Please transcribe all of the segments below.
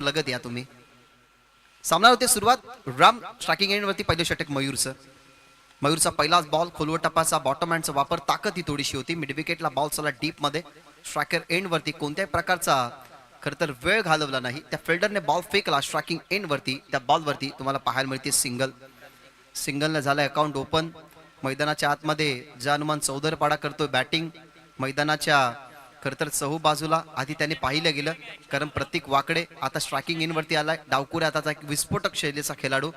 लगत या तुम्ही. सामना होते सुरुवात. राम स्ट्राकिंग एंडवरती पहिलं षटक मयूरचं. मयूरचा पहिलाच बॉल खोलवर टपाचा बॉटम हँडचा वापर ताकद ही थोडीशी होती. मिड विकेटला बॉल चला डीपमध्ये. स्ट्रायकर एंडवरती कोणत्याही प्रकारचा खरं तर वेळ घालवला नाही. त्या फिल्डरने बॉल फेकला. स्ट्रायकिंग एंडवरती त्या बॉलवरती तुम्हाला पाहायला मिळते सिंगल सिंगलनं झालं अकाउंट ओपन मैदानाच्या आतमध्ये जा हनुमान चौधरपाडा करतोय बॅटिंग मैदानाच्या खरं तर चहू बाजूला आधी त्याने पाहिलं गेलं कारण प्रत्येक वाकडे आता स्ट्रायकिंग इनवरती आलाय. डावकुऱ्या आताचा एक विस्फोटक शैलीचा खेळाडू.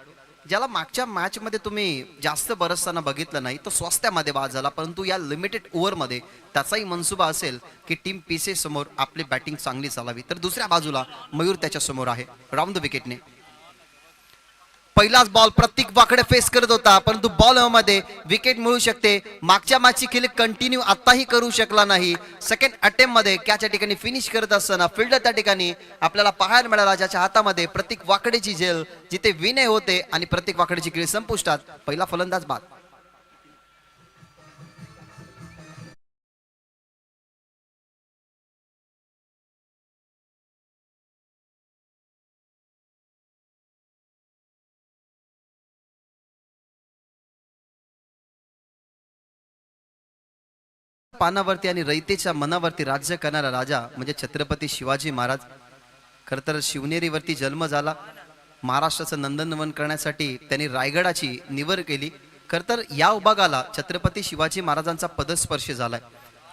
ज्याला मागच्या मॅचमध्ये तुम्ही जास्त बरसताना बघितलं नाही तो स्वस्त्यामध्ये बाद झाला परंतु या लिमिटेड ओव्हरमध्ये त्याचाही मनसुबा असेल की टीम पीसे समोर आपली बॅटिंग चांगली चालावी. तर दुसऱ्या बाजूला मयूर त्याच्यासमोर आहे राऊंड द विकेटने पहिलाच बॉल प्रत्येक वाकडे फेस करत होता परंतु बॉलमध्ये विकेट मिळू शकते. मागच्या मॅचची खेळ कंटिन्यू आताही करू शकला नाही. सेकंड अटेम्प्टमध्ये या ठिकाणी फिनिश करत असताना फिल्डर त्या ठिकाणी आपल्याला पाहायला मिळाला ज्याच्या हातामध्ये प्रत्येक वाकडेची झेल जिथे विनय होते आणि प्रत्येक वाकडेची खेळ संपुष्टात. पहिला फलंदाज बाद. पानावरती आणि रयतेच्या मनावरती राज्य करणारा राजा म्हणजे छत्रपती शिवाजी महाराज. खर तर शिवनेरीवरती जन्म झाला. महाराष्ट्राचं नंदनवन करण्यासाठी त्यांनी रायगडाची निवड केली. खर तर या उभागाला छत्रपती शिवाजी महाराजांचा पदस्पर्श झालाय.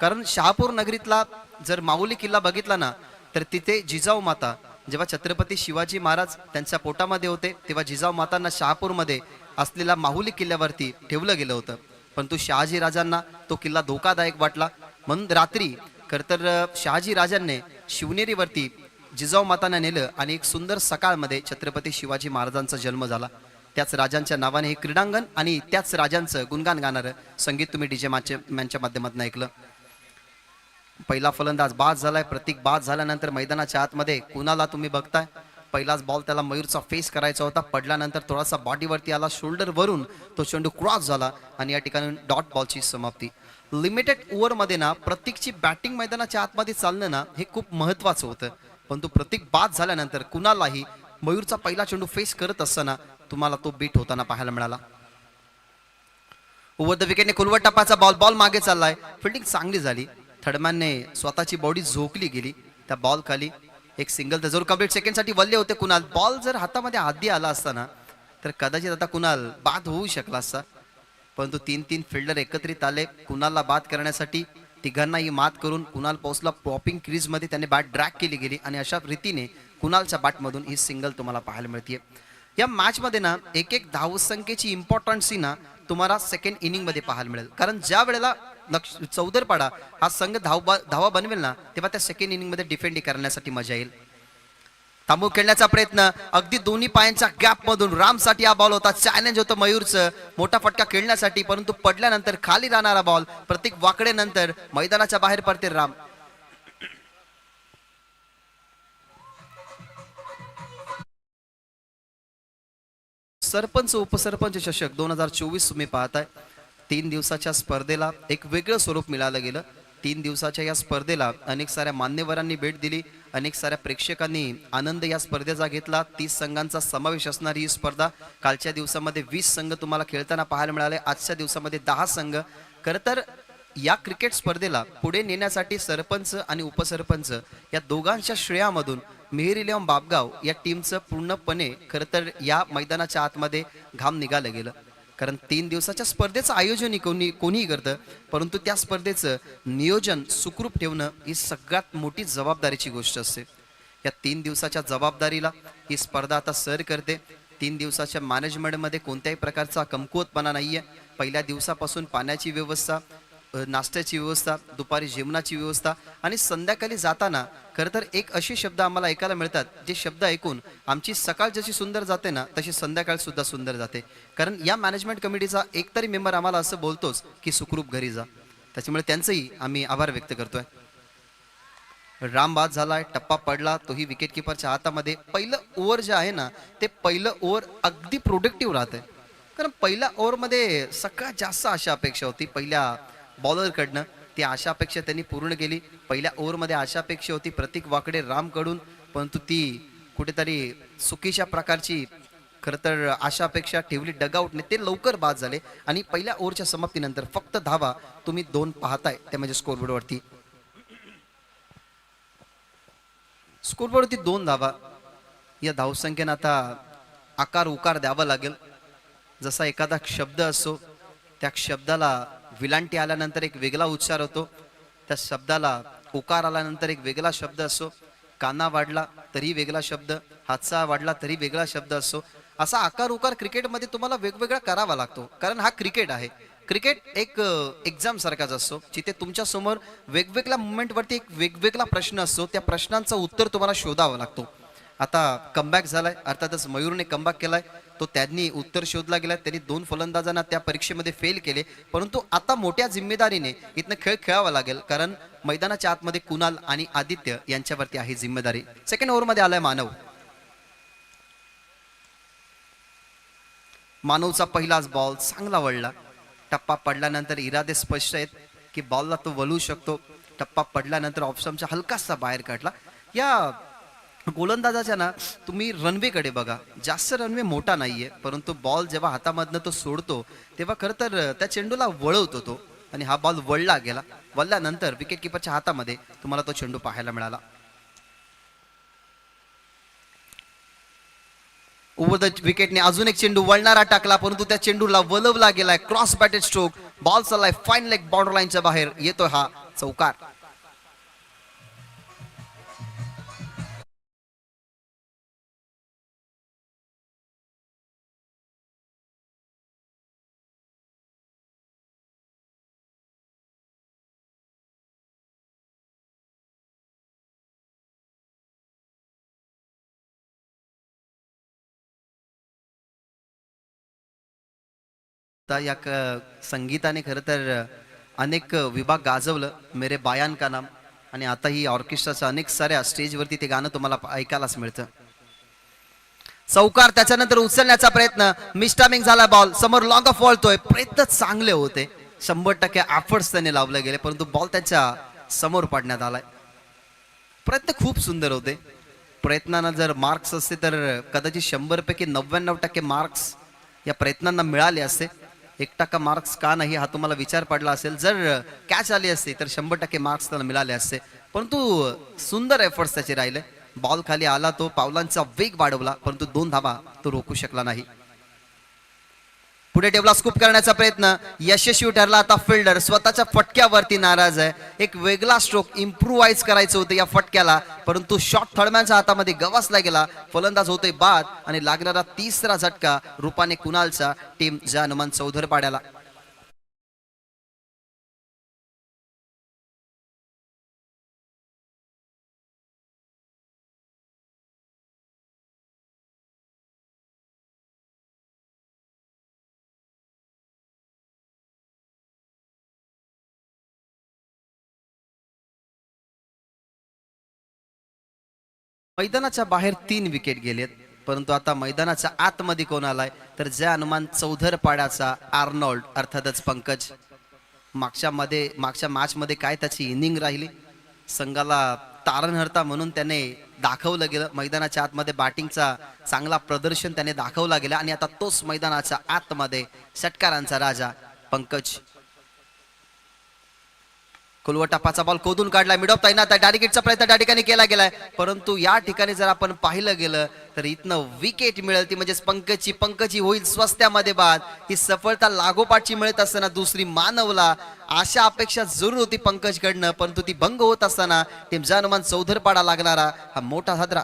कारण शहापूर नगरीतला जर माऊली किल्ला बघितला ना तर तिथे जिजाऊ माता जेव्हा छत्रपती शिवाजी महाराज त्यांच्या पोटामध्ये होते तेव्हा जिजाऊ मातांना शहापूरमध्ये असलेल्या माहुली किल्ल्यावरती ठेवलं गेलं होतं. परंतु शहाजी राजांना तो किल्ला धोकादायक वाटला. म्हणून रात्री खर तर शहाजी राजांनी शिवनेरीवरती जिजाऊ मातांना नेलं आणि एक सुंदर सकाळमध्ये छत्रपती शिवाजी महाराजांचा जन्म झाला. त्याच राजांच्या नावाने हे क्रीडांगण आणि त्याच राजांचं गुणगान गाणारं संगीत तुम्ही डीजे मॅनच्या माध्यमातून ऐकलं. पहिला फलंदाज बाद झालाय. प्रतीक बाद झाल्यानंतर मैदानाच्या आतमध्ये कुणाला तुम्ही बघताय? पहिलाच बॉल त्याला मयूरचा फेस करायचा होता. पडल्यानंतर थोडासा बॉडीवरती आला शोल्डर वरून तो चेंडू क्रॉस झाला आणि या ठिकाणी डॉट बॉलची समाप्ती. लिमिटेड ओव्हरमध्ये ना प्रत्येकची बॅटिंग मैदानाच्या आतमध्ये चालणं ना हे खूप महत्वाचं होतं. परंतु प्रत्येक बाद झाल्यानंतर कुणालाही मयूरचा पहिला चेंडू फेस करत असताना तुम्हाला तो बीट होताना पाहायला मिळाला. ओव्हर द विकेटने कुलवट टपाचा बॉल बॉल मागे चाललाय. फिल्डिंग चांगली झाली. थर्डमॅनने स्वतःची बॉडी झोकली गेली. त्या बॉल खाली एक सिंगल तर जरूर कंप्लीट. सेकंडसाठी वल्ले होते कुणाल. बॉल जर हातामध्ये आधी आला असता ना तर कदाचित आता कुणाल बाद होऊ शकला असता. परंतु तीन तीन फिल्डर एकत्रित आले. कुणालला बाद करण्यासाठी तिघांना ही मात करून कुणाल पोहोचला. पॉपिंग क्रीजमध्ये त्याने बॅट ड्रॅक केली गेली आणि अशा रीतीने कुणालच्या बॅटमधून ही सिंगल तुम्हाला पाहायला मिळते या मॅचमध्ये ना एक एक धावसंख्येची इम्पॉर्टन्सी ना तुम्हाला सेकंड इनिंगमध्ये पाहायला मिळेल. कारण ज्या वेळेला लक्ष चौदरपाडा हा संघ धाव धावा बनवेल ना तेव्हा त्या सेकंड इनिंगमध्ये डिफेंड करण्यासाठी मजा येईल. थांबू खेळण्याचा प्रयत्न अगदी दोन्ही पायांच्या गॅप मधून रामसाठी हा बॉल होता. चॅलेंज होतं मयूरचं. मोठा फटका खेळण्यासाठी परंतु पडल्यानंतर खाली राहणारा बॉल प्रत्येक वाकडेनंतर मैदानाच्या बाहेर पडते राम. सरपंच उपसरपंच चषक दोन हजार चोवीस तुम्ही पाहताय. तीन दिवसाच्या स्पर्धेला एक वेगळं स्वरूप मिळालं गेलं. तीन दिवसाच्या या स्पर्धेला अनेक साऱ्या मान्यवरांनी भेट दिली. अनेक साऱ्या प्रेक्षकांनी आनंद या स्पर्धेचा घेतला. तीस संघांचा समावेश असणारी ही स्पर्धा. कालच्या दिवसामध्ये वीस संघ तुम्हाला खेळताना पाहायला मिळाले. आजच्या दिवसामध्ये दहा संघ. खरं तर या क्रिकेट स्पर्धेला पुढे नेण्यासाठी सरपंच आणि उपसरपंच या दोघांच्या श्रेयामधून मिहिर इलेव्हन बाबगाव या टीमचं पूर्णपणे खरं तर या मैदानाच्या आतमध्ये घाम निघालं गेलं. कारण तीन दिवसाच्या स्पर्धेचं आयोजन कोणी कोणीही करतं परंतु त्या स्पर्धेचं नियोजन सुखरूप ठेवणं ही सगळ्यात मोठी जबाबदारीची गोष्ट असते. या तीन दिवसाच्या जबाबदारीला ही स्पर्धा आता सर करते. तीन दिवसाच्या मॅनेजमेंटमध्ये कोणत्याही प्रकारचा कमकुवतपणा नाही आहे पहिल्या दिवसापासून पाण्याची व्यवस्था नाश्त्याची व्यवस्था दुपारी जेवणाची व्यवस्था आणि संध्याकाळी जाताना खरं तर एक असे शब्द आम्हाला ऐकायला मिळतात जे शब्द ऐकून आमची सकाळ जशी सुंदर जाते ना तशी संध्याकाळ सुद्धा सुंदर जाते. कारण या मॅनेजमेंट कमिटीचा एकतरी मेंबर आम्हाला असं बोलतोच की सुखरूप घरी जा. त्याच्यामुळे त्यांचंही आम्ही आभार व्यक्त करतोय. राम बाद झालाय टप्पा पडला तोही विकेट किपरच्या हातामध्ये. पहिलं ओव्हर जे आहे ना ते पहिलं ओव्हर अगदी प्रोडक्टिव्ह राहतंय. कारण पहिल्या ओव्हरमध्ये सगळ्यात जास्त अशा अपेक्षा होती पहिल्या बॉलरकडनं ती आशा अपेक्षा त्यांनी पूर्ण केली. पहिल्या ओव्हरमध्ये आशा अपेक्षा होती प्रतीक वाकडे रामकडून परंतु ती कुठेतरी चुकीच्या प्रकारची खरं तर आशा अपेक्षा ठेवली डगआउटने ते लवकर बाद झाले आणि पहिल्या ओव्हरच्या समाप्तीनंतर फक्त धावा तुम्ही दोन पाहताय ते म्हणजे स्कोरबोर्डवरती स्कोरबोर्डवरती दोन धावा. या धावसंख्येनं आता आकार उकार द्यावा लागेल. जसा एखादा शब्द असो त्या शब्दाला विलांटी आल्यानंतर एक वेगळा उच्चार होतो. त्या शब्दाला उकार आल्यानंतर एक वेगळा शब्द असो. काना वाढला तरी वेगळा शब्द हातचा वाढला तरी वेगळा शब्द असो. असा आकार उकार क्रिकेटमध्ये तुम्हाला वेगवेगळा करावा लागतो. कारण हा क्रिकेट आहे. क्रिकेट एक एक्झाम सारखाच असतो जिथे तुमच्यासमोर वेगवेगळ्या मुवमेंटवरती एक वेगवेगळा प्रश्न असतो त्या प्रश्नांचं उत्तर तुम्हाला शोधावं लागतो. आता कमबॅक झालाय. अर्थातच मयूरने कमबॅक केलाय. तो त्यांनी उत्तर शोधला गेला त्यांनी दोन फलंदाजांना त्या परीक्षेमध्ये फेल केले. परंतु आता मोठ्या जिम्मेदारीने इथनं खेळ खेळावा लागेल कारण मैदानाच्या आतमध्ये कुणाल आणि आदित्य यांच्यावरती आहे जिम्मेदारी. सेकंड ओव्हरमध्ये आलाय मानव. मानवचा पहिलाच बॉल चांगला वळला. टप्पा पडल्यानंतर इरादे स्पष्ट आहेत की बॉलला तो वळू शकतो. टप्पा पडल्यानंतर ऑप्शनच्या हलकासा बाहेर काढला. या गोलंदाजाच्या ना तुम्ही रनवेकडे बघा. जास्त रनवे मोठा नाहीये परंतु बॉल जेव्हा हातामधनं तो सोडतो तेव्हा खरं तर त्या चेंडूला वळवतो तो. आणि हा बॉल वळला गेला. वळल्यानंतर विकेट किपरच्या हातामध्ये तुम्हाला तो चेंडू पाहायला मिळाला. ओव्हर द विकेटने अजून एक चेंडू वळणारा टाकला परंतु त्या चेंडूला वलवला गेलाय. क्रॉस बॅटेड स्ट्रोक बॉल चाललाय. फाईन लेग बाउंड्री लाईनच्या बाहेर येतोय हा चौकार. आता या संगीताने खरं तर अनेक विभाग गाजवलं. मेरे बायान का नाम. आणि आता ही ऑर्केस्ट्राचं अनेक साऱ्या स्टेजवरती ते गाणं तुम्हाला ऐकायलाच मिळतं. चौकार त्याच्यानंतर उचलण्याचा प्रयत्न. मिस्टामिंग झाला बॉल. समोर लॉंग ऑफ वळतोय प्रयत्न चांगले होते. शंभर टक्के एफर्ट्स त्याने लावले गेले. परंतु बॉल त्याच्यासमोर पाडण्यात आलाय. प्रयत्न खूप सुंदर होते. प्रयत्नांना जर मार्क्स असते तर कदाचित शंभर पैकी नव्याण्णव टक्के मार्क्स या प्रयत्नांना मिळाले असते. एक टक्का मार्क्स का नाही हा तुम्हाला विचार पडला असेल. जर कॅच आली असती तर शंभर टक्के मार्क्स त्याला मिळाले असते. परंतु सुंदर एफर्ट्स त्याचे राहिले. बॉल खाली आला तो पावलांचा वेग वाढवला परंतु दोन धावा तो रोखू शकला नाही. पुढे टेबला स्कूप करण्याचा प्रयत्न. यशस्वी ठरला आता फिल्डर. स्वतःच्या फटक्यावरती नाराज आहे. एक वेगळा स्ट्रोक इम्प्रुव्हाइज करायचं होतं या फटक्याला. परंतु शॉट थळम्यांच्या हातामध्ये गवासला गेला. फलंदाज होतोय बाद आणि लागणारा तिसरा झटका रूपाने कुणालचा टीम जानुमान चौधर पाड्याला. मैदानाच्या बाहेर तीन विकेट गेलेत परंतु आता मैदानाच्या आतमध्ये कोण आलाय? तर ज्या हनुमान चौधर पाड्याचा आर्नॉल्ड अर्थातच पंकज. मागच्या मध्ये मागच्या मॅच मध्ये काय त्याची इनिंग राहिली? संघाला तारणहर्ता म्हणून त्याने दाखवलं गेलं. मैदानाच्या आतमध्ये बॅटिंगचा चांगला प्रदर्शन त्याने दाखवला गेला. आणि आता तोच मैदानाच्या आतमध्ये षटकारांचा राजा पंकज. कुलवटापाचा बॉल खोदून काढला. मिडॉप ऑफ ताईना त्या डायरेक्टचा प्रयत्न त्या ठिकाणी केला गेलाय. परंतु या ठिकाणी जर आपण पाहिलं गेलं तर इथनं विकेट मिळेल ती म्हणजेच पंकजची पंकजी होईल स्वस्त्यामध्ये बाद. ही सफलता लागोपाठची मिळत असताना दुसरी मानवला अशा अपेक्षा जरूर होती पंकजकडनं. परंतु ती भंग होत असताना टीम चौधरपाडा लागणारा हा मोठा हादरा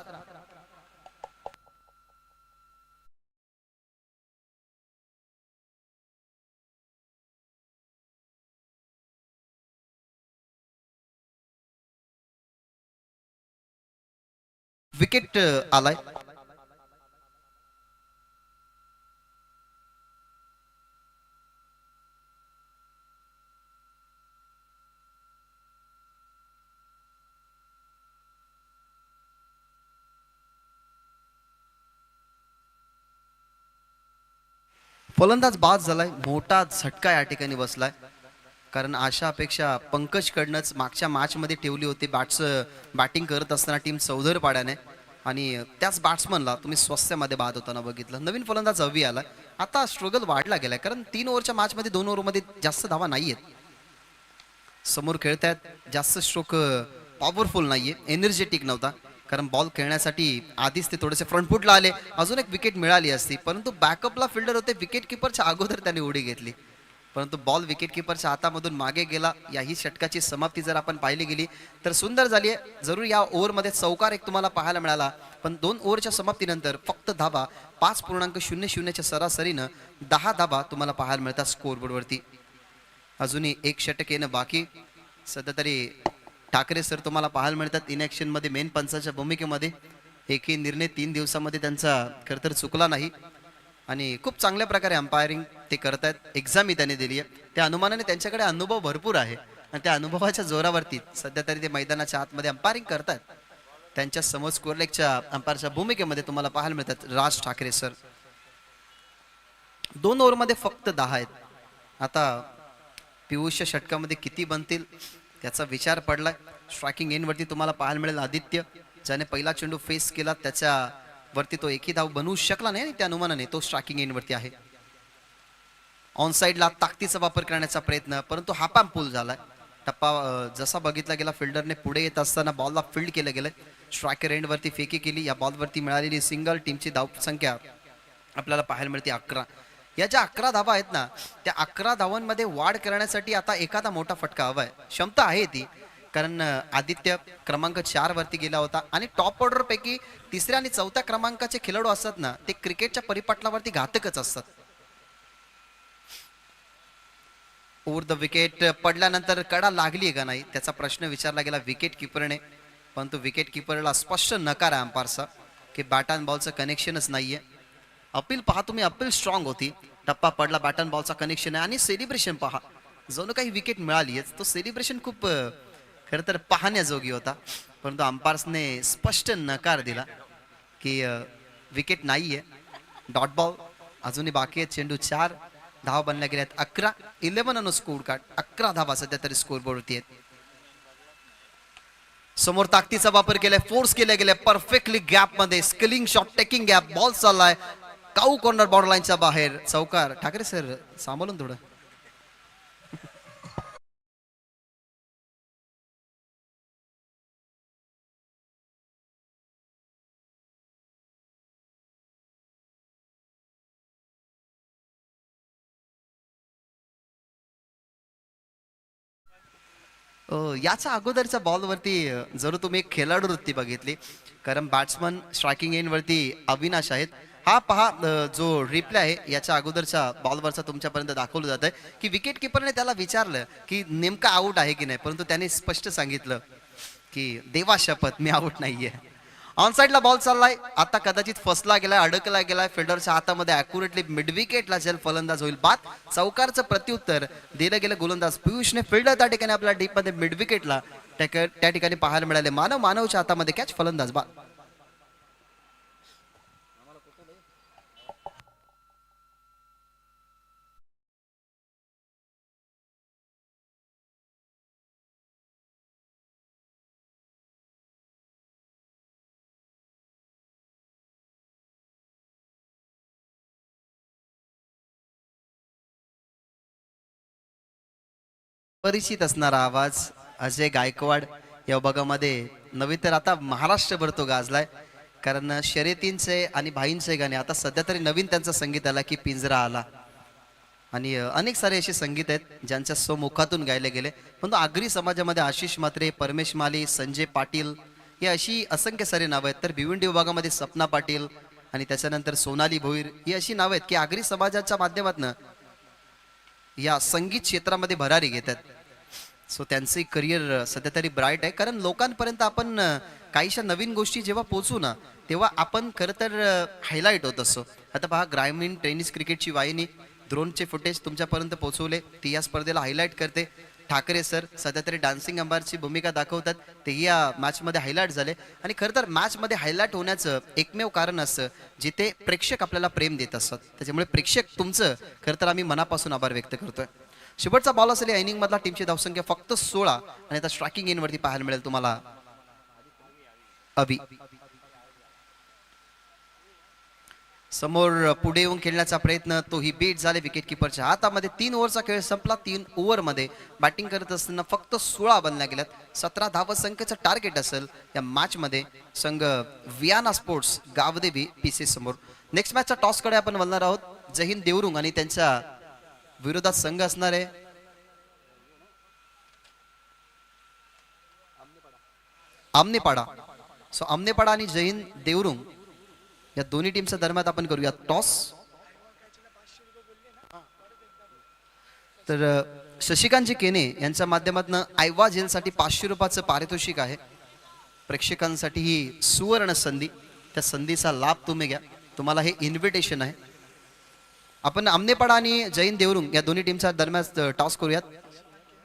विकेट आलाय uh, फलंदाज बाद झालाय. मोठा झटका या ठिकाणी बसलाय. कारण आशा अपेक्षा पंकजकडनंच मागच्या मॅचमध्ये ठेवली होती. बॅट्स बॅटिंग करत असताना टीम चौधर पाड्याने आणि त्याच बॅट्समनला तुम्ही स्वस्त्यामध्ये बाद होताना बघितलं. नवीन फलंदाज हवी आला. आता स्ट्रगल वाढला गेलाय. कारण तीन ओव्हरच्या मॅचमध्ये दोन ओव्हरमध्ये जास्त धावा नाही आहेत समोर खेळतायत. जास्त स्ट्रोक पॉवरफुल नाहीये. एनर्जेटिक नव्हता. कारण बॉल खेळण्यासाठी आधीच ते थोडेसे फ्रंट फुटला आले. अजून एक विकेट मिळाली असती. परंतु बॅकअपला फिल्डर होते. विकेट किपरच्या अगोदर त्याने उडी घेतली. परंतु बॉल विकेट किपरच्या हातामधून मागे गेला. याही षटकाची समाप्ती जर आपण पाहिली गेली तर सुंदर झाली आहे. जरूर या ओव्हरमध्ये चौकार एक तुम्हाला पाहायला मिळाला. पण दोन ओव्हरच्या समाप्तीनंतर फक्त धाबा पाच पूर्णांक शून्य शून्यच्या सरासरीनं दहा धाबा तुम्हाला पाहायला मिळतात स्कोरबोर्डवरती अजूनही एक षटक येणं बाकी. सध्या तरी ठाकरे सर तुम्हाला पाहायला मिळतात इन मेन पंचाच्या भूमिकेमध्ये. एकही निर्णय तीन दिवसामध्ये त्यांचा खरंतर चुकला नाही. आणि खूप चांगल्या प्रकारे अंपायरिंग ते करतायत. एक्झामही त्यांनी दिली आहे त्या अनुमानाने त्यांच्याकडे अनुभव भरपूर आहे. आणि त्या अनुभवाच्या जोरावरती सध्या तरी ते मैदानाच्या आतमध्ये अंपायरिंग करतात त्यांच्यासमोर स्कोरलेकच्या अंपायरच्या भूमिकेमध्ये तुम्हाला पाहायला मिळतात राज ठाकरे सर दोन ओव्हरमध्ये फक्त दहा आहेत. आता पियुषच्या षटकामध्ये किती बनतील त्याचा विचार पडलाय. स्ट्रायकिंग एनवरती तुम्हाला पाहायला मिळेल आदित्य ज्याने पहिला चेंडू फेस केला. त्याच्या वरती तो एकही धाव बनवू शकला नाही त्या अनुमानाने तो स्ट्रायकिंग एंडवरती आहे. ऑन साईडला ताकदीचा वापर करण्याचा प्रयत्न परंतु हा पाम पूल झाला टप्पा जसा बघितला गेला फिल्डरने पुढे येत असताना बॉलला फील्ड केलं गेलं स्ट्रायकर एंडवरती फेकी केली या बॉलवरती मिळालेली सिंगल टीमची धाव संख्या आपल्याला पाहायला मिळते अकरा. या ज्या अकरा धावा आहेत ना त्या अकरा धावांमध्ये वाढ करण्यासाठी आता एखादा मोठा फटका हवा आहे क्षमता आहे ती. कारण आदित्य क्रमांक चार वरती गेला होता. आणि टॉप ऑर्डर पैकी तिसऱ्या आणि चौथ्या क्रमांकाचे खेळाडू असतात ना ते क्रिकेटच्या परिपाटलावरती घातकच असतात. ओव्हर द विकेट पडल्यानंतर कडा लागली का नाही त्याचा प्रश्न विचारला गेला विकेट किपरने परंतु विकेट किपरला स्पष्ट नकार आहे अंपारचा की बॅट अँड बॉलचं कनेक्शनच नाहीये. अपील पहा तुम्ही अपील स्ट्रॉंग होती. टप्पा पडला बॅट अँड बॉलचा कनेक्शन आहे. आणि सेलिब्रेशन पहा. जणू काही विकेट मिळाली तो सेलिब्रेशन खूप खरं तर पाहण्याजोगी होता परंतु अंपायर्सने स्पष्ट नकार दिला की विकेट नाही आहे डॉट बॉल अजूनही बाकी आहेत. चेंडू चार धावा बनल्या गेल्या आहेत अकरा. इलेव्हन अनो स्कोर कार्ड अकरा धावा सध्या तरी स्कोर बोर्डवरती आहेत. समोर ताकदीचा वापर केलाय फोर्स केल्या गेल्या perfectly गॅपमध्ये skilling shot taking gap ball चाललाय. काऊ कॉर्नर बॉर्डर लाईनच्या बाहेर. चौकार. ठाकरे सर सांभाळून थोडं. याचा याच्या अगोदरच्या बॉलवरती जर तुम्ही एक खेळाडू वृत्ती बघितली कारण बॅट्समन स्ट्रायकिंग एंडवरती अविनाश आहेत हा पहा जो रिप्ले आहे याच्या अगोदरच्या बॉलवरचा तुमच्यापर्यंत दाखवलं जात आहे की विकेट किपरने त्याला विचारलं की नेमका आऊट आहे की नाही? परंतु त्याने स्पष्ट सांगितलं की देवा शपथ मी आऊट नाहीये. ऑनसाईडला बॉल चाललाय. आता कदाचित फसला गेलाय अडकला गेलाय. फिल्डरच्या हातामध्ये अॅक्युरेटली मिडविकेटला जेल फलंदाज होईल. बाद चौकारचं प्रत्युत्तर दिलं गेलं गोलंदाज पियुषने. फिल्डर त्या ठिकाणी आपल्या डीपमध्ये मिडविकेटला त्या त्या ठिकाणी पाहायला मिळाले. मानव मानवच्या हातामध्ये कॅच फलंदाज बाद. परिचित असणारा आवाज अजय गायकवाड या विभागामध्ये नव्हे तर आता महाराष्ट्रभर तो गाजलाय. कारण शर्यतींचे आणि भाईंचे गाणे आता सध्या तरी नवीन त्यांचं संगीत आला की पिंजरा आला. आणि अनेक सारे असे संगीत आहेत ज्यांच्या स्वमुखातून गायले गेले. परंतु आगरी समाजामध्ये आशिष मात्रे परमेश माली संजय पाटील ही अशी असंख्य सारी नावं आहेत. तर भिवंडी विभागामध्ये सपना पाटील आणि त्याच्यानंतर सोनाली भोईर ही अशी नावं आहेत की आगरी समाजाच्या माध्यमातून या संगीत क्षेत्रामध्ये भरारी घेतात. सो त्यांचे करिअर सध्या तरी ब्राईट आहे. कारण लोकांपर्यंत आपण काहीशा नवीन गोष्टी जेव्हा पोचू ना तेव्हा आपण खरं तर हायलाईट होत असतो. आता पहा ग्रामीण टेनिस क्रिकेटची वाहिनी ड्रोनचे फुटेज तुमच्यापर्यंत पोहोचवले. ती या स्पर्धेला हायलाईट करते. ठाकरे सर सध्या तरी डान्सिंग अंबारची भूमिका दाखवतात. तेही या मॅचमध्ये हायलाईट झाले. आणि खरं तर मॅचमध्ये हायलाईट होण्याचं एकमेव कारण असं जिथे प्रेक्षक आपल्याला प्रेम देत असतात. त्याच्यामुळे प्रेक्षक तुमचं खरं तर आम्ही मनापासून आभार व्यक्त करतोय. शेवटचा बॉल असेल या इनिंग मधला टीमची धावसंख्या फक्त सोळा. आणि आता स्ट्रायकिंग वरती पाहायला मिळेल तुम्हाला अभि. समोर पुढे येऊन खेळण्याचा प्रयत्न तोही बीट झाले विकेट किपरच्या हातामध्ये. तीन ओव्हरचा खेळ संपला तीन ओव्हरमध्ये बॅटिंग करत असताना फक्त सोळा बनल्या गेल्यात. सतरा धाव संख्येचं टार्गेट असेल या मॅचमध्ये संघ वियाना स्पोर्ट्स गावदेवी पीसी समोर. नेक्स्ट मॅचचा टॉसकडे आपण वळणार आहोत. जहीन देवरुंग आणि त्यांच्या विरोधात संघ असणार आहे. आमनेपाडा. सो आमनेपाडा आणि जैन देवरुंग या दोन्ही टीमच्या दरम्यान आपण करूया टॉस तर शशिकांतजी केने यांच्या माध्यमातून आयवा जेलसाठी पाचशे रुपयाचं पारितोषिक आहे. प्रेक्षकांसाठी ही सुवर्ण संधी त्या संधीचा लाभ तुम्ही घ्या. तुम्हाला हे इन्व्हिटेशन आहे. आपण आमनेपाडा आणि जैन देवरुंग या दोन्ही टीमच्या दरम्यान टॉस करूयात.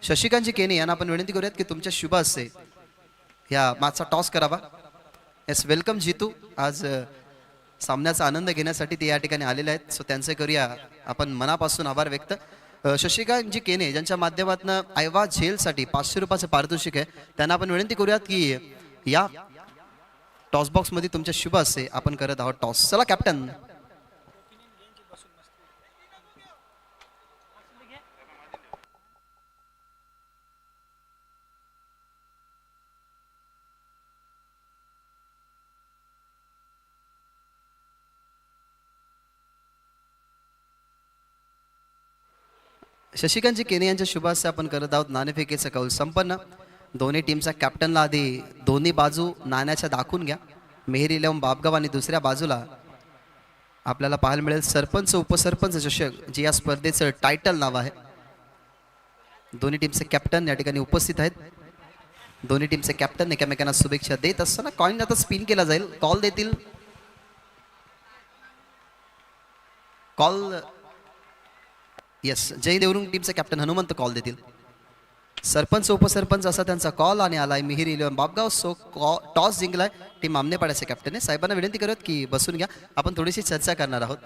शशिकांतजी केने यांना आपण विनंती करूयात की तुमच्या शुभ असे या मागचा टॉस करावा. Yes welcome Jitu. आज सामन्याचा आनंद घेण्यासाठी ते या ठिकाणी आलेले आहेत. सो त्यांचे करूया आपण मनापासून आभार व्यक्त. शशिकांतजी केने ज्यांच्या माध्यमातून आयवा झेलसाठी पाचशे रुपयाचं पारितोषिक आहे त्यांना आपण विनंती करूयात की या टॉस बॉक्समध्ये तुमच्या शुभ असे आपण करत आहोत टॉस चला कॅप्टन शशिकांतजी केने यांच्या शुभास आपण करत आहोत. नाणेफेकीचा कौल संपन्न. दोन्ही टीमच्या कॅप्टनला आधी दोन्ही बाजू नाण्याच्या दाखवून घ्या. मेहरी इलेवन बापगाव आणि दुसऱ्या बाजूला आपल्याला पाहायला मिळेल सरपंच उपसरपंच चषक जे या स्पर्धेचं टायटल नाव आहे. दोन्ही टीमचे कॅप्टन या ठिकाणी उपस्थित आहेत. दोन्ही टीमचे कॅप्टन एकमेकांना शुभेच्छा देत असताना कॉईन आता स्पिन केला जाईल. कॉल देतील. कॉल येस जय देवरुंग टीमचे कॅप्टन हनुमंत कॉल देतील. सरपंच उपसरपंच असा त्यांचा कॉल आणि आलाय. मिहिर इलेवन बापगाव सो कॉ टॉस जिंकलाय. टीम आमनेपाड्याचे कॅप्टन आहे. साहेबांना विनंती करूयात की बसून घ्या. आपण थोडीशी चर्चा करणार आहोत.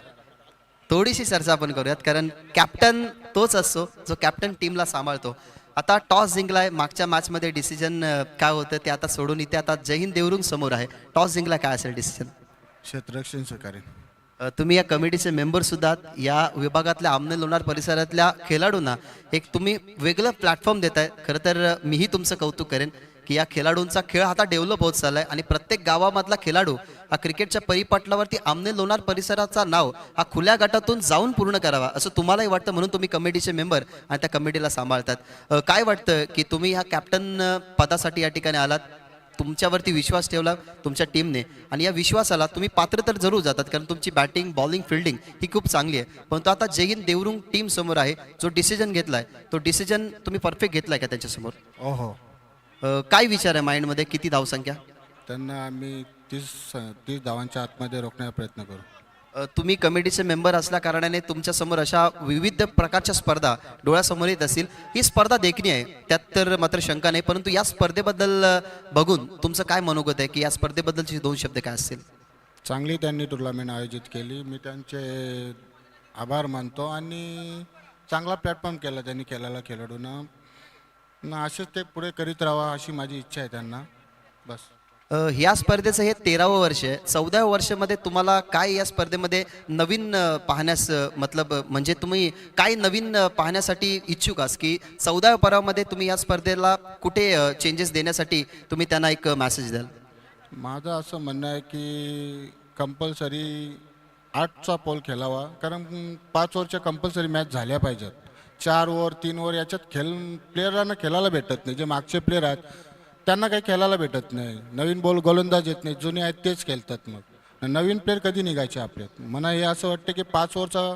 थोडीशी चर्चा आपण करूयात कारण कॅप्टन तोच असतो जो कॅप्टन टीमला सांभाळतो. आता टॉस जिंकलाय. मागच्या मॅचमध्ये डिसिजन काय होतं ते आता सोडून इथे आता जयहिंद देवरुंग समोर आहे. टॉस जिंकला काय असेल डिसिजन क्षेत्ररक्षण स्वीकारेन तुम्ही या कमिटीचे मेंबर सुद्धा या विभागातल्या आमने लोणार परिसरातल्या खेळाडूंना एक तुम्ही वेगळं प्लॅटफॉर्म देत आहे खरं तर मीही तुमचं कौतुक करेन की या खेळाडूंचा खेळ आता डेव्हलप होत चाललाय आणि प्रत्येक गावामधला खेळाडू हा क्रिकेटच्या परिपाटलावरती आमने लोणार परिसराचा नाव हा खुल्या गटातून जाऊन पूर्ण करावा असं तुम्हालाही वाटतं म्हणून तुम्ही कमिटीचे मेंबर आणि त्या कमिटीला सांभाळतात. काय वाटतं की तुम्ही ह्या कॅप्टन पदासाठी या ठिकाणी आलात? तुमच्यावरती विश्वास ठेवला तुमच्या टीमने. आणि या विश्वासाला तुम्ही पात्र तर जरूर जातात कारण तुमची बॅटिंग बॉलिंग फिल्डिंग ही खूप चांगली आहे. परंतु आता जयहिंद देवरुंग टीम समोर आहे जो डिसिजन घेतलाय. तो डिसिजन तुम्ही परफेक्ट घेतलाय का त्यांच्यासमोर? ओहो. अं, काय विचार आहे माइंडमध्ये किती धावसंख्या? त्यांना आम्ही तीस तीस धावांच्या आतमध्ये रोखण्याचा प्रयत्न करू. तुम्ही कमिटीचे मेंबर असल्या कारणाने तुमच्यासमोर अशा विविध प्रकारच्या स्पर्धा डोळ्यासमोर येत असतील. ही स्पर्धा देखणी आहे. त्यात तर मात्र शंका नाही परंतु या स्पर्धेबद्दल बघून तुमचं काय मनोगत आहे की या स्पर्धेबद्दलचे दोन शब्द काय असतील? चांगली त्यांनी टुर्नामेंट आयोजित केली. मी त्यांचे आभार मानतो आणि चांगला प्लॅटफॉर्म केला त्यांनी केलेला खेळाडूंना. असेच ते पुढे करीत राहावा अशी माझी इच्छा आहे त्यांना. बस. ह्या स्पर्धेचं हे तेरावं वर्ष आहे. चौदाव्या वर्षामध्ये तुम्हाला काय या स्पर्धेमध्ये नवीन पाहण्यास मतलब म्हणजे तुम्ही काय नवीन पाहण्यासाठी इच्छुक आहात? की चौदाव्या पर्वामध्ये तुम्ही या स्पर्धेला कुठे चेंजेस देण्यासाठी तुम्ही त्यांना एक मॅसेज द्याल? माझं असं म्हणणं आहे की कंपल्सरी आठचा पोल खेळावा. कारण पाच ओव्हरच्या कंपल्सरी मॅच झाल्या पाहिजेत. चार ओव्हर तीन ओव्हर याच्यात खेळ प्लेयरांना खेळायला भेटत नाही. जे मागचे प्लेयर आहेत त्यांना काही खेळायला भेटत नाही. नवीन बॉल गोलंदाज येत नाही जुने आहेत तेच खेळतात मग. नवीन प्लेयर कधी निघायचे आपल्यात? मला हे असं वाटतं की पाच ओव्हरचा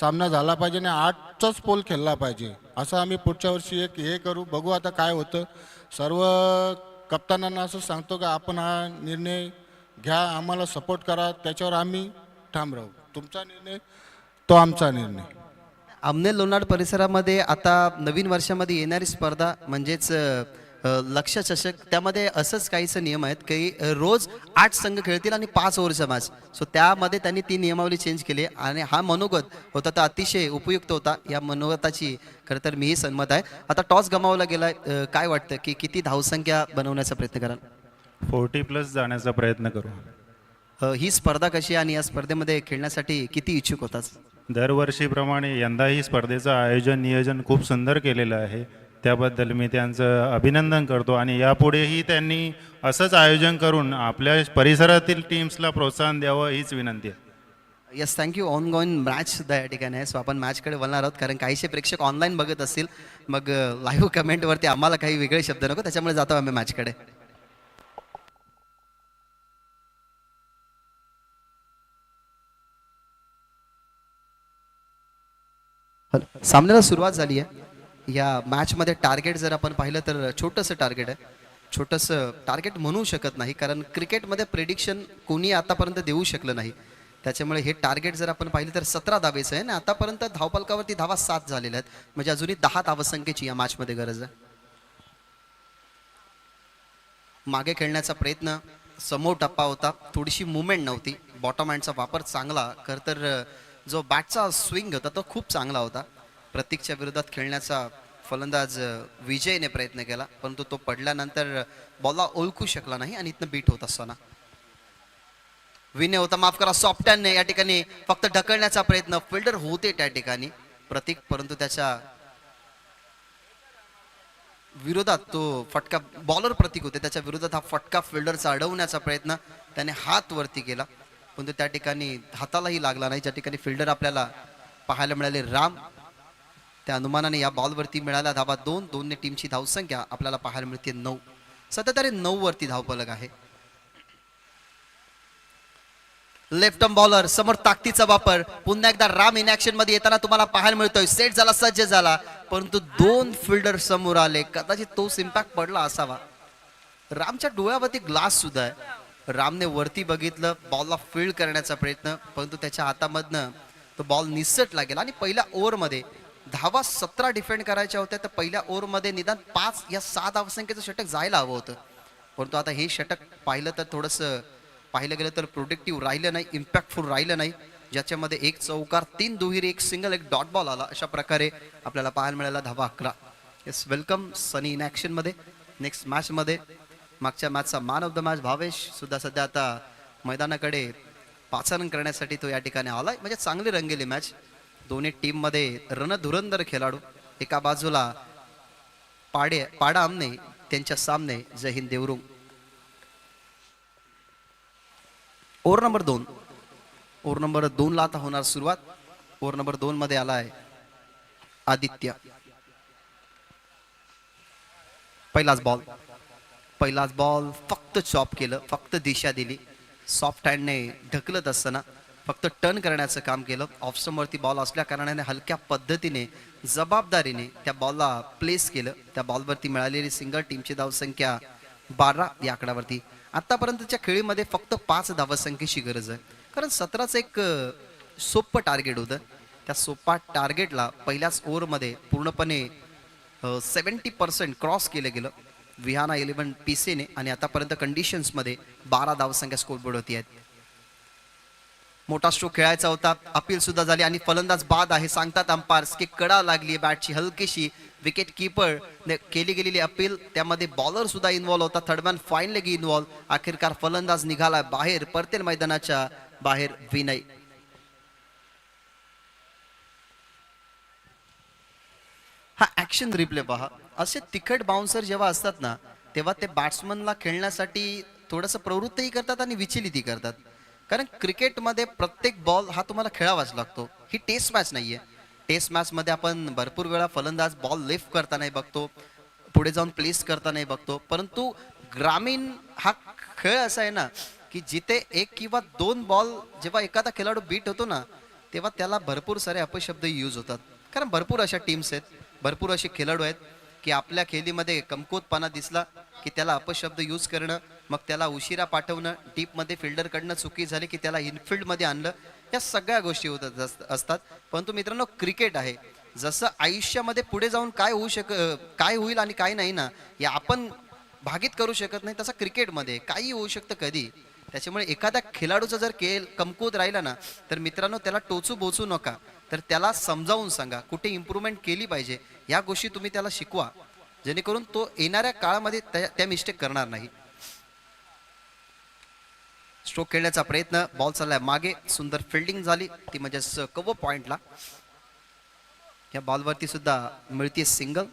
सामना झाला पाहिजे आणि आठचाच पोल खेळला पाहिजे. असं आम्ही पुढच्या वर्षी एक हे करू. बघू आता काय होतं. सर्व कप्तानांना असं सांगतो का आपण हा निर्णय घ्या आम्हाला सपोर्ट करा. त्याच्यावर आम्ही ठाम राहू. तुमचा निर्णय तो आमचा निर्णय. आमने लोणार परिसरामध्ये आता नवीन वर्षामध्ये येणारी स्पर्धा म्हणजेच अ, अ, लक्ष चषक त्यामध्ये असंच काहीच नियम आहेत की रोज आठ संघ खेळतील आणि पाच ओव्हरचा मॅच. सो त्यामध्ये त्यांनी ती नियमावली चेंज केली आणि हा मनोगत होता तर अतिशय उपयुक्त होता. या मनोगताची खरं तर मीही सहमत आहे. आता टॉस गमावला गेलाय. अ, काय वाटतं की किती धावसंख्या बनवण्याचा प्रयत्न कराल? फोर्टी प्लस जाण्याचा प्रयत्न करू. ही स्पर्धा कशी आणि या स्पर्धेमध्ये खेळण्यासाठी किती इच्छुक होताच दरवर्षीप्रमाणे यंदाही स्पर्धेचं आयोजन नियोजन खूप सुंदर केलेलं आहे. त्याबद्दल मी त्यांचं अभिनंदन करतो आणि यापुढेही त्यांनी असंच आयोजन करून आपल्या परिसरातील टीम्सला प्रोत्साहन द्यावं हीच विनंती आहे. Yes thank you ongoing match सुद्धा या ठिकाणी आहे. सो आपण मॅचकडे वळणार आहोत. कारण काहीसे प्रेक्षक ऑनलाईन बघत असतील. मग लाईव्ह कमेंटवरती आम्हाला काही वेगळे शब्द नको. त्याच्यामुळे जातो आम्ही मॅचकडे सामन्याला सुरुवात झाली आहे. या मॅचमध्ये टार्गेट जर आपण पाहिलं तर छोटंसं टार्गेट आहे. छोटंसं टार्गेट म्हणू शकत नाही कारण क्रिकेटमध्ये प्रेडिक्शन कोणी आतापर्यंत देऊ शकलं नाही. त्याच्यामुळे हे टार्गेट जर आपण पाहिलं तर सतरा धावेचं आहे आणि आतापर्यंत धावपालकावरती धावा सात झालेल्या आहेत. म्हणजे अजूनही दहा धावसंख्येची या मॅचमध्ये गरज आहे. मागे खेळण्याचा प्रयत्न समोर टप्पा होता थोडीशी मुवमेंट नव्हती. बॉटम हँडचा वापर चांगला खरं तर जो बॅटचा स्विंग होता तो खूप चांगला होता. प्रतीकच्या विरोधात खेळण्याचा फलंदाज विजयने प्रयत्न केला परंतु तो पडल्यानंतर बॉलला ओळखू शकला नाही आणि इथनं बीट होत असताना. विनय होता माफ करा सॉफ्टॅनने या ठिकाणी फक्त ढकलण्याचा प्रयत्न फिल्डर होते त्या ठिकाणी प्रतीक परंतु त्याच्या विरोधात तो फटका बॉलर प्रतीक होते त्याच्या विरोधात हा फटका फिल्डरचा अडवण्याचा प्रयत्न त्याने हात वरती केला पण तो त्या ठिकाणी हातालाही लागला नाही ज्या ठिकाणी फिल्डर आपल्याला पाहायला मिळाले राम त्या अनुमानाने या बॉलवरती मिळाला धावा दोन दोनने टीमची धावसंख्या आपल्याला पाहायला मिळते नऊ. सध्या तरी नऊ वरती धावफलक आहे. लेफ्ट बॉलर समोर ताकदीचा वापर. पुन्हा एकदा राम इन ऍक्शनमध्ये येताना तुम्हाला पाहायला मिळतोय. सेट झाला सज्ज झाला. परंतु दोन फिल्डर समोर आले. कदाचित तोच इम्पॅक्ट पडला असावा. रामच्या डोळ्यावरती ग्लास सुद्धा आहे. रामने वरती बघितलं बॉलला फील्ड करण्याचा प्रयत्न. परंतु त्याच्या हातामधनं तो बॉल निसटला गेला. आणि पहिल्या ओव्हरमध्ये धावा सतरा डिफेंड करायच्या होत्या तर पहिल्या ओव्हरमध्ये निदान पाच या सात धावसंख्येचं षटक जायला हवं होतं. परंतु आता हे षटक पाहिलं तर थोडंसं पाहिलं गेलं तर प्रोडक्टिव्ह राहिलं नाही इम्पॅक्टफुल राहिलं नाही. ज्याच्यामध्ये एक चौकार तीन दुहेरी एक सिंगल एक डॉट बॉल आला. अशा प्रकारे आपल्याला पाहायला मिळाला धावा अकरा. येस वेलकम सनी इन ॲक्शनमध्ये नेक्स्ट मॅचमध्ये मागच्या मॅचचा man of the match Bhavesh सुद्धा सध्या आता मैदानाकडे पाचारण करण्यासाठी तो या ठिकाणी आलाय. म्हणजे चांगली रंगेली मॅच दोन्ही टीममध्ये रणधुरंदर खेळाडू. एका बाजूला पाडे पाडा आमने त्यांच्या सामने जय हिंद देवरुंग. ओर नंबर दोन. ओर नंबर दोनला आता होणार सुरुवात. ओर नंबर दोन मध्ये आलाय आदित्य. पहिलाच बॉल पहिलाच बॉल फक्त चॉप केलं फक्त दिशा दिली. सॉफ्ट हँडने ढकलत असताना फक्त टर्न करण्याचं काम केलं. ऑफस्टमवरती बॉल असल्या कारणाने हलक्या पद्धतीने जबाबदारीने त्या बॉलला प्लेस केलं. त्या बॉलवरती मिळालेली सिंगल टीमची धावसंख्या बारा या आकड्यावरती. आतापर्यंतच्या खेळीमध्ये फक्त पाच धावसंख्येची गरज आहे. कारण सतराचं एक सोपं टार्गेट होतं. त्या सोपा टार्गेटला पहिल्याच ओव्हरमध्ये पूर्णपणे सेवन्टी पर्सेंट क्रॉस केलं गेलं. विहाना इलेव्हन पीसीने आणि आतापर्यंत कंडिशन्समध्ये बारा धावसंख्या स्कोरबोर्ड होती आहेत. मोठा स्ट्रोक खेळायचा होता. अपील सुद्धा झाली आणि फलंदाज बाद आहे. सांगतात अंपायर्स की कडा लागली बॅटची हलकीशी. विकेट किपर केली गेलेली अपील. त्यामध्ये बॉलर सुद्धा इन्व्हॉल्व होता. थर्डमॅन फाईनली लेगी अखेरकार फलंदाज निघाला बाहेर परतेल मैदानाच्या बाहेर विनय. हा ऍक्शन रिप्ले पहा. असे तिखट बाउन्सर जेव्हा असतात ना तेव्हा ते बॅट्समनला खेळण्यासाठी थोडंसं प्रवृत्तही करतात आणि विचलितही करतात. कारण क्रिकेटमध्ये प्रत्येक बॉल हा तुम्हाला खेळावाच लागतो. ही टेस्ट मॅच नाहीये. टेस्ट मॅचमध्ये आपण भरपूर वेळा फलंदाज बॉल लिफ्ट करतानाही बघतो पुढे जाऊन प्लेस करतानाही बघतो. परंतु ग्रामीण हा खेळ असा आहे ना की जिथे एक किंवा दोन बॉल जेव्हा एखादा खेळाडू बीट होतो ना तेव्हा त्याला भरपूर सारे अपशब्द यूज होतात. कारण भरपूर अशा टीम्स आहेत भरपूर असे खेळाडू आहेत की आपल्या खेळीमध्ये कमकुवतपणा दिसला की त्याला अपशब्द यूज करणं मग त्याला उशिरा पाठवणं डीपमध्ये फिल्डरकडनं चुकी झाली की त्याला इनफिल्डमध्ये आणलं या सगळ्या गोष्टी होत अस- असतात. परंतु मित्रांनो क्रिकेट आहे. जसं आयुष्यामध्ये पुढे जाऊन काय होऊ शक काय होईल आणि काय नाही ना या आपण भागीत करू शकत नाही तसं क्रिकेटमध्ये. काही होऊ शकतं कधी. त्याच्यामुळे एखाद्या खेळाडूचा जर खेळ कमकुवत राहिला ना तर मित्रांनो त्याला टोचू बोचू नका. तर त्याला समजावून सांगा कुठे इम्प्रूव्हमेंट केली पाहिजे या गोष्टी तुम्ही त्याला शिकवा. जेणेकरून तो येणाऱ्या काळामध्ये त्या- त्या मिस्टेक करणार नाही. स्ट्रोक खेळण्याचा प्रयत्न. बॉल चाललाय मागे. सुंदर फिल्डिंग झाली. ती म्हणजेच कव पॉइंटला या बॉलवरती सुद्धा मिळते सिंगल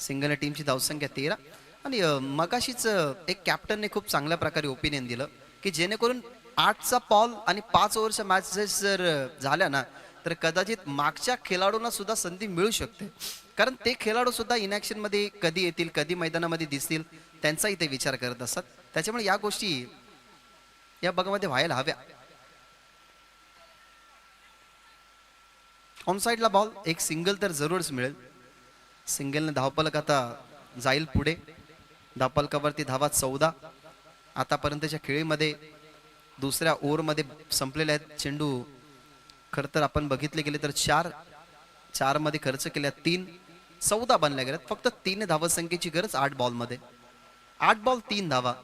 सिंगल टीमची धावसंख्या तेरा. आणि मगाशीच एक कॅप्टनने खूप चांगल्या प्रकारे ओपिनियन दिलं की जेणेकरून आठचा पॉल आणि पाच ओव्हरच्या मॅचेस जर झाल्या ना तर कदाचित मागच्या खेळाडूंना सुद्धा संधी मिळू शकते. कारण ते खेळाडू सुद्धा इनॅक्शनमध्ये कधी येतील कधी मैदानामध्ये दिसतील त्यांचाही ते विचार करत असतात. त्याच्यामुळे या गोष्टी या भागामध्ये व्हायला हव्या. ऑन साईडला बॉल एक सिंगल तर जरूरच मिळेल. सिंगलने धावपलक आता जाईल पुढे. धावपालकावरती धावा चौदा. आतापर्यंतच्या खेळीमध्ये दुसऱ्या ओव्हरमध्ये संपलेले आहेत. चेंडू खरं तर आपण बघितले गेले तर चार. चारमध्ये खर्च केल्या तीन. चौदा बनल्या गेल्यात. फक्त तीन धावसंख्येची गरज आठ बॉलमध्ये आठ बॉल तीन धावा.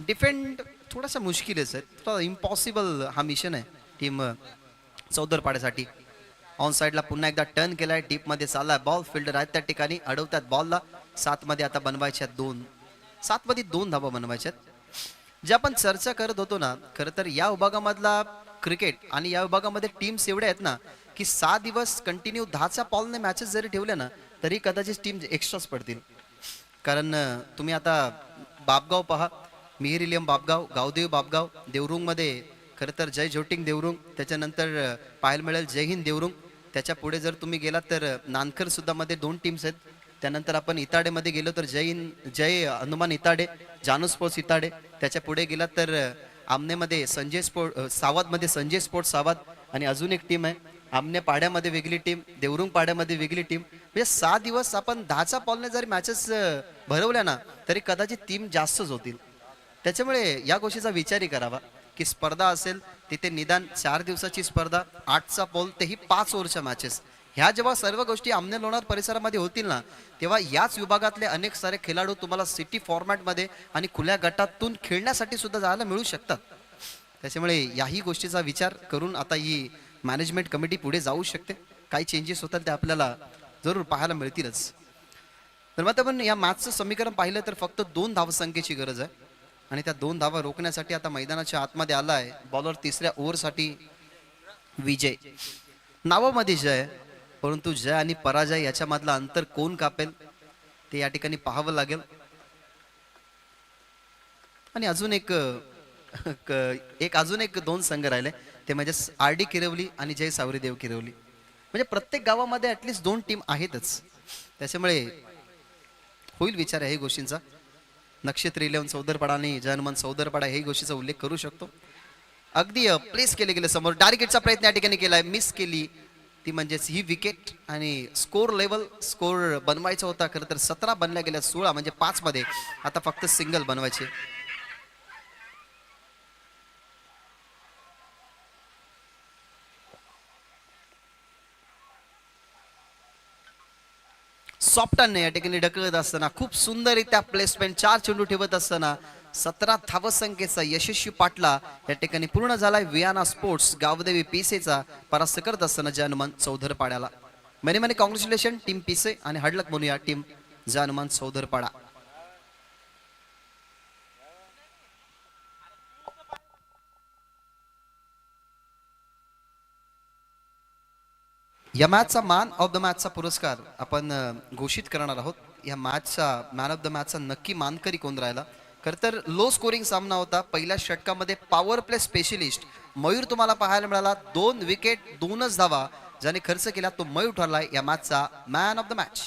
डिफेंड थोडासा मुश्किलच आहे थोडा इम्पॉसिबल हा मिशन आहे टीम चौदर पाड्यासाठी ऑन साईडला पुन्हा एकदा टर्न केलाय डीपमध्ये चाललाय बॉल फिल्डर आहेत त्या ठिकाणी अडवतात बॉलला सात मध्ये आता बनवायच्या दोन. सात मध्ये दोन धाबा बनवायच्यात जे आपण चर्चा करत होतो ना खरं तर या विभागामधला क्रिकेट आणि या विभागामध्ये टीम्स एवढ्या आहेत ना की सहा दिवस कंटिन्यू दहाच्या पॉलने मॅचेस जरी ठेवल्या ना तरी कदाचित टीम एक्स्ट्राच पडतील. कारण तुम्ही आता बापगाव पहा मिहिर इलियम बापगाव गावदेव बापगाव देवरुंगमध्ये खरं तर जय झोटिंग देवरुंग त्याच्यानंतर पाहायला मिळेल जय हिंद देवरुंग. त्याच्या पुढे जर तुम्ही गेलात तर अं, नानकर सुद्धा मध्ये दोन टीम्स आहेत. त्यानंतर आपण इताडेमध्ये गेलो तर जय हिंद जय हनुमान इताडे जानू स्पोर्ट्स इताडे. त्याच्या पुढे गेलात तर आमनेमध्ये संजय स्पोर्ट अं, संजय स्पोर्ट्स सावध आणि अजून एक टीम आहे. आमने पाड्यामध्ये वेगळी टीम देवरुंग पाड्यामध्ये वेगळी टीम म्हणजे सहा दिवस आपण दहाच्या पॉलने जरी मॅचेस भरवल्या ना तरी कदाचित टीम जास्तच होतील. त्याच्यामुळे या गोष्टीचा विचारही करावा की स्पर्धा असेल तिथे निदान चार दिवसाची स्पर्धा आठचा पॉल तेही पाच ओव्हरच्या मॅचेस ह्या जेव्हा सर्व गोष्टी आमने लोणार परिसरामध्ये होतील ना तेव्हा याच विभागातले अनेक सारे खेळाडू तुम्हाला सिटी फॉर्मॅटमध्ये आणि खुल्या गटातून खेळण्यासाठी सुद्धा जायला मिळू शकतात. त्याच्यामुळे याही गोष्टीचा विचार करून आता ही मॅनेजमेंट कमिटी पुढे जाऊ शकते. काही चेंजेस होतात ते आपल्याला जरूर पाहायला मिळतीलच. तर मग पण या मॅचचं समीकरण पाहिलं तर फक्त दोन धावसंख्येची गरज आहे. आणि त्या दोन धावा रोखण्यासाठी आता मैदानाच्या आतमध्ये आला आहे बॉलर तिसऱ्या ओव्हरसाठी विजय. नावामध्ये जय परंतु जय आणि पराजय याच्यामधलं अंतर कोण कापेल ते या ठिकाणी पाहावं लागेल. आणि अजून एक एक अजून एक दोन संघ राहिले. ते म्हणजे आर डी किरवली आणि जय सावरीदेव किरवली. म्हणजे प्रत्येक गावामध्ये ॲटलिस्ट दोन टीम आहेतच. त्याच्यामुळे होईल विचार याही गोष्टींचा. नक्षत्र इलेवन चौदरपाडा आणि जनमन सौदरपडा हे गोष्टीचा उल्लेख करू शकतो. अगदी प्लेस केले गेले समोर. डायरेक्टचा प्रयत्न या ठिकाणी केलाय. मिस केली. ती म्हणजेच ही विकेट आणि स्कोर लेवल स्कोर बनवायचा होता. खरं तर सतरा बनल्या गेल्या सोळा म्हणजे पाच मध्ये आता फक्त सिंगल बनवायचे. सॉफ्टाने या ठिकाणी ढकलत असताना खूप सुंदररित्या प्लेसमेंट चार चेंडू ठेवत असताना सतरा धावसंख्येचा यशस्वी पाटला या ठिकाणी पूर्ण झालाय. वियाना स्पोर्ट्स गावदेवी पिसेचा परास्त करत असताना Janman Chaudhar पाड्याला many many congratulation team Pise आणि हडलक म्हणूया टीम जानमान चौधर पाडा या मॅचचा मॅन ऑफ द मॅचचा पुरस्कार आपण घोषित करणार आहोत. या मॅचचा मॅन ऑफ द मॅचचा नक्की मानकरी कोण राहिला? खरं तर लो स्कोरिंग सामना होता. पहिल्या षटकामध्ये पॉवर प्ले स्पेशलिस्ट मयूर तुम्हाला पाहायला मिळाला. दोन विकेट दोनच धावा. ज्याने खर्च केला तो मयूर ठरलाय या मॅचचा मॅन ऑफ द मॅच